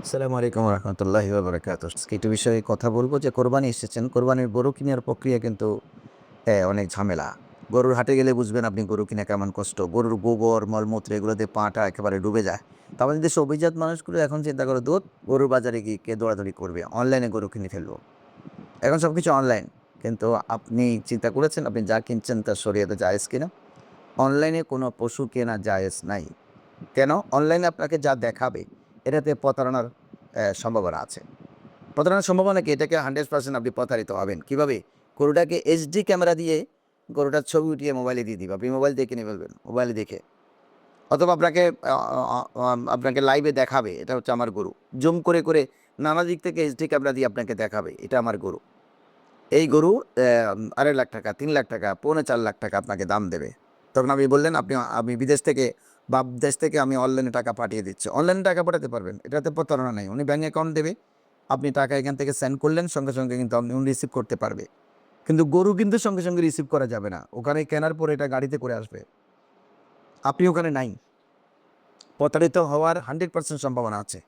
আসসালামু আলাইকুম রহমতুল্লাহি বাবরাকাত আজকে একটু বিষয়ে কথা বলব যে কোরবানি এসেছেন। কোরবানির গরু কেনার প্রক্রিয়া কিন্তু অনেক ঝামেলা। গরুর হাটে গেলে বুঝবেন আপনি গরু কিনা কেমন কষ্ট। গরুর গোবর, মলমূত্র এগুলোতে পাটা একেবারে ডুবে যায়। তো আমাদের দেশে অভিজাত মানুষগুলো এখন চিন্তা করে দুধ গরুর বাজারে গিয়ে কে দৌড়াদৌড়ি করবে? অনলাইনে গরু কিনে ফেলব? এখন সব কিছু অনলাইন। কিন্তু আপনি চিন্তা করেছেন, আপনি যা কিনছেন তা শরীয়তে জায়েজ কিনা? অনলাইনে কোনো পশু কেনা জায়েজ নাই। কেন? অনলাইনে আপনাকে যা দেখাবে এটাতে প্রতারণার সম্ভাবনা আছে। প্রতারণার সম্ভাবনা কি? এটাকে হান্ড্রেড পার্সেন্ট আপনি প্রতারিত হবেন। কীভাবে? গরুটাকে এইচডি ক্যামেরা দিয়ে গরুটার ছবি উঠিয়ে মোবাইলে দিয়ে দিবে। আপনি মোবাইল দিয়ে কিনে ফেলবেন, মোবাইলে দেখে। অথবা আপনাকে আপনাকে লাইভে দেখাবে, এটা হচ্ছে আমার গরু। জুম করে করে নানা দিক থেকে এইচডি ক্যামেরা দিয়ে আপনাকে দেখাবে, এটা আমার গরু। এই গরু আড়াই লাখ টাকা, তিন লাখ টাকা, পৌনে চার লাখ টাকা আপনাকে দাম দেবে। তখন আপনি বললেন, আপনি আমি বিদেশ থেকে বা দেশ থেকে আমি অনলাইনে টাকা পাঠিয়ে দিচ্ছি। অনলাইনে টাকা পাঠাতে পারবেন, এটাতে প্রতারণা নেই। উনি ব্যাঙ্ক অ্যাকাউন্ট দেবে, আপনি টাকা এখান থেকে সেন্ড করলেন, সঙ্গে সঙ্গে কিন্তু আপনি উনি রিসিভ করতে পারবে। কিন্তু গরু কিন্তু সঙ্গে সঙ্গে রিসিভ করা যাবে না। ওখানে কেনার পরে এটা গাড়িতে করে আসবে। আপনি ওখানে নাই। প্রতারিত হওয়ার হান্ড্রেড পার্সেন্ট সম্ভাবনা আছে।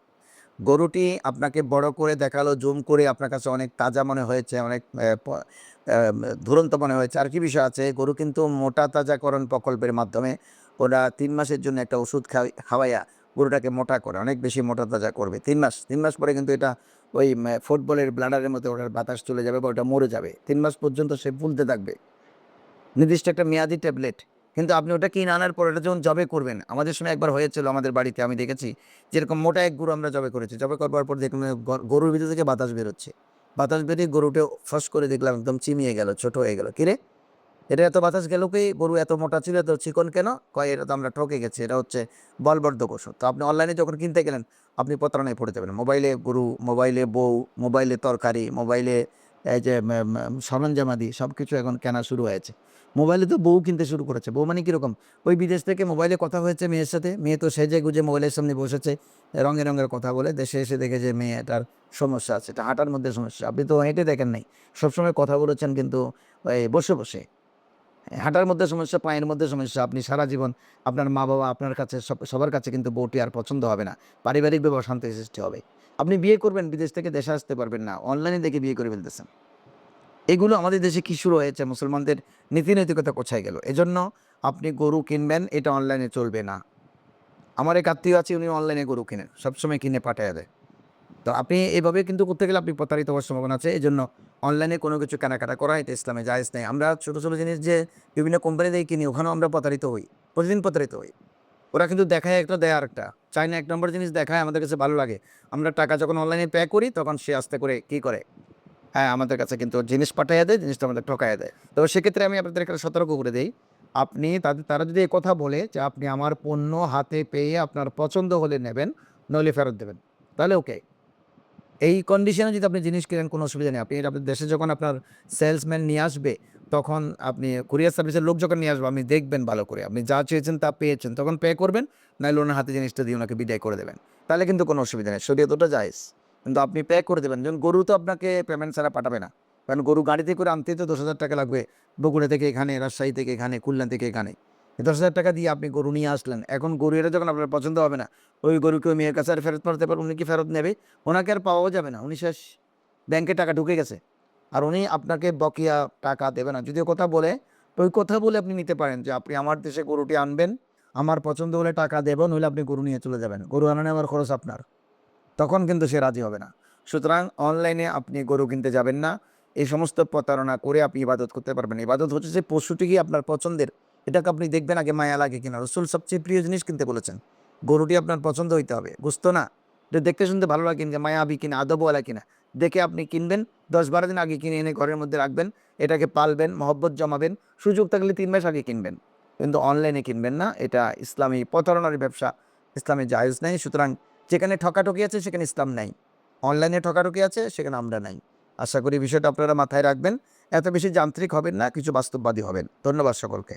গরুটি আপনাকে বড় করে দেখাল, জুম করে আপনার কাছে অনেক তাজা মনে হয়েছে, অনেক দুরন্ত মনে হয়েছে। আর কি বিষয় আছে, গরু কিন্তু মোটা তাজাকরণ প্রকল্পের মাধ্যমে ওরা তিন মাসের জন্য একটা ওষুধ খাওয়াই- খাওয়াইয়া গরুটাকে মোটা করে, অনেক বেশি মোটা তাজা করবে। তিন মাস তিন মাস পরে কিন্তু এটা ওই ফুটবলের ব্লাডারের মধ্যে ওটার বাতাস চলে যাবে বা ওটা মরে যাবে। তিন মাস পর্যন্ত সে ফুলতে থাকবে। নির্দিষ্ট একটা মেয়াদি ট্যাবলেট। কিন্তু আপনি ওটা কিনে আনার পর ওটা যখন জবে করবেন, আমাদের সময় একবার হয়েছিল আমাদের বাড়িতে, আমি দেখেছি, যেরকম মোটা এক গরু আমরা জবে করেছি। জবে করবার পর দেখলাম গরুর ভিতর থেকে বাতাস বেরোচ্ছে। বাতাস বেরিয়ে গরুটা ফস করে দেখলাম একদম চিমিয়ে গেল, ছোট হয়ে গেল। কিরে? এটা এত বাতাস গেল কি গরু এত মোটা ছিল, এত চিকন কেন? কয়, এটা তো আমরা ঠকে গেছি, এটা হচ্ছে বলবর্ধক ওষুধ তো আপনি অনলাইনে যখন কিনতে গেলেন, আপনি প্রতারণায় পড়ে যাবেন। মোবাইলে গরু মোবাইলে বউ মোবাইলে তরকারি মোবাইলে এই যে সরঞ্জামাদি সব কিছু এখন কেনা শুরু হয়েছে। মোবাইলে তো বউ কিনতে শুরু করেছে। বউ মানে কীরকম? ওই বিদেশ থেকে মোবাইলে কথা হয়েছে মেয়ের সাথে, মেয়ে তো সেজে গুজে মোবাইলের সামনে বসেছে, রঙে রঙের কথা বলে দেশে এসে দেখে যে মেয়ে মেয়েটার সমস্যা আছে, এটা হাঁটার মধ্যে সমস্যা। আপনি তো হেঁটে দেখেন নাই, সবসময় কথা বলেছেন কিন্তু বসে বসে। হাঁটার মধ্যে সমস্যা, পায়ের মধ্যে সমস্যা, আপনি সারা জীবন আপনার মা বাবা আপনার কাছে, সব- সবার কাছে কিন্তু বউটি আর পছন্দ হবে না। পারিবারিক ব্যবহার শান্তি সৃষ্টি হবে। আপনি বিয়ে করবেন, বিদেশ থেকে দেশে আসতে পারবেন না অনলাইনে দেখে বিয়ে করে ফেলতেছেন। এগুলো আমাদের দেশে কি শুরু হয়েছে, মুসলমানদের নীতি নৈতিকতা কোথায় গেল? এজন্য আপনি গরু কিনবেন, এটা অনলাইনে চলবে না। আমার এক আত্মীয় আছে, উনি অনলাইনে গরু কিনেন, সবসময় কিনে পাঠিয়ে দেয়। তো আপনি এভাবে কিন্তু করতে গেলে আপনি প্রতারিত হওয়ার সম্ভাবনা আছে। এই জন্য অনলাইনে কোনো কিছু কেনাকাটা করা এটা ইসলামে জায়েজ নেই। আমরা ছোটো ছোটো জিনিস যে বিভিন্ন কোম্পানি দিয়ে কিনি, ওখানেও আমরা প্রতারিত হই, প্রতিদিন প্রতারিত হই। ওরা কিন্তু দেখায় একটা, দেয় আরেকটা। চাইনা এক নম্বর জিনিস দেখায়, আমাদের কাছে ভালো লাগে। আমরা টাকা যখন অনলাইনে পে করি, তখন সে আস্তে করে কী করে? হ্যাঁ আমাদের কাছে কিন্তু জিনিস পাঠাইয়া দেয়, জিনিসটা আমাদের ঠকাইয়া দেয়। তো সেক্ষেত্রে আমি আপনাদের একটা সতর্ক করে দিই। আপনি তাদের, তারা যদি কথা বলে যে আপনি আমার পণ্য হাতে পেয়ে আপনার পছন্দ হলে নেবেন, নইলে ফেরত দেবেন, তাহলে ওকে এই কন্ডিশনে যদি আপনি জিনিস কিনেন, কোনো অসুবিধা নেই। আপনি আপনার দেশে যখন আপনার সেলসম্যান নিয়ে আসবে, তখন আপনি কুরিয়ার সার্ভিসের লোক যখন নিয়ে আসবে, আপনি দেখবেন ভালো করে। আপনি যা চেয়েছেন তা পেয়েছেন। তখন পে করবেন নাইলে ওনার হাতে জিনিসটা দিয়ে ওনাকে বিদায় করে দেবেন। তাহলে কিন্তু কোনো অসুবিধা নেই। শরীয়ত ওটা জায়েজ। কিন্তু আপনি পে করে দেবেন। যেমন গরু তো আপনাকে পেমেন্ট ছাড়া পাঠাবে না। কারণ গরু গাড়িতে করে আনতে তো দশ হাজার টাকা লাগবে। বগুড়া থেকে এখানে, রাজশাহী থেকে এখানে, খুলনা থেকে এখানে। দশ হাজার টাকা দিয়ে আপনি গরু নিয়ে আসলেন। এখন গরু এটা যখন আপনার পছন্দ হবে না, ওই গরুকে ওই মেয়ের কাছে আর ফেরত মারতে পারবেন উনি কি ফেরত নেবে? ওনাকে আর পাওয়াও যাবে না। উনি শেষ। ব্যাংকে টাকা ঢুকে গেছে। আর উনি আপনাকে বকেয়া টাকা দেবে না। যদিও কথা বলে ওই কথা বলে আপনি নিতে পারেন যে, আপনি আমার দেশে গরুটি আনবেন, আমার পছন্দ হলে টাকা দেবেন, নইলে আপনি গরু নিয়ে চলে যাবেন। গরু আনা নেওয়ার খরচ আপনার। তখন কিন্তু সে রাজি হবে না। সুতরাং অনলাইনে আপনি গরু কিনতে যাবেন না। এই সমস্ত প্রতারণা করে আপনি ইবাদত করতে পারবেন ইবাদত হচ্ছে যে পশুটি কি আপনার পছন্দের এটাকে আপনি দেখবেন আগে মায়া লাগে কিনা। রসুল সবচেয়ে প্রিয় জিনিস কিনতে বলেছেন, গরুটি আপনার পছন্দ হইতে হবে। বুঝতো না? এটা দেখতে শুনতে ভালো লাগে যে মায়াবি কিনা, আদবওয়ালা কিনা। দেখে আপনি কিনবেন দশ বারো দিন আগে কিনে এনে ঘরের মধ্যে রাখবেন, এটাকে পালবেন, মহব্বত জমাবেন, সুযোগ থাকলে তিন মাস আগে কিনবেন। কিন্তু অনলাইনে কিনবেন না, এটা ইসলামী প্রতারণার ব্যবসা, ইসলামে জায়েজ নেই। সুতরাং যেখানে ঠকাঠকি আছে, সেখানে ইসলাম নাই। অনলাইনে ঠকাঠকি আছে, সেখানে আমরা নাই। আশা করি বিষয়টা আপনারা মাথায় রাখবেন। এত বেশি যান্ত্রিক হবেন না, কিছু বাস্তববাদী হবেন। ধন্যবাদ সকলকে।